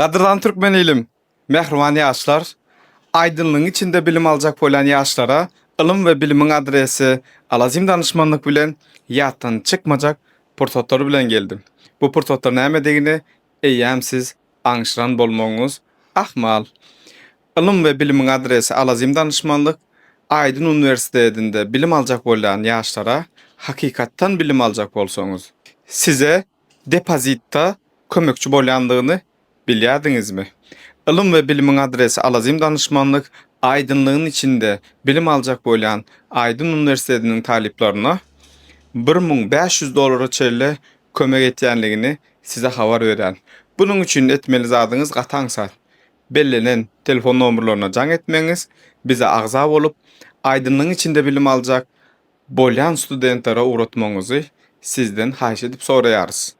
Qadırlan Türkmen ilim, mehriban ýaşlar, aydınlygyň içinde bilim aljak bolan ýaşlara ilm we bilimiň adresi Alazim danışmanlyk bilen ýatdan çykmajak pursatlar bilen geldim. Bu pursatlar näme degini eýäm siz aňşyran bolmagyňyz ahmal. Ilm we bilimiň adresi Alazim danışmanlyk Aydın Üniversitetinde bilim aljak bolan ýaşlara hakykatdan bilim aljak bolsaňyz, size depozitta kömekçi bolýandygyny bilýärdiňizmi? Ilm we bilimiň adresi Alazim danışmanlyk aydınlığın içinde bilim aljak bolan Aydın Üniversitetiniň taliplerine 1500 dolara çelle kömek etýänligini size habar beren. Bunun üçin etmeli zadyňyz gataňsa bellenen telefon nomerlerine jaň etmeňiz, bize agza bolup aydınlygyň içinde bilim aljak bolyan studentlere uğratmaňyzy sizden haýyş edip soraýarys.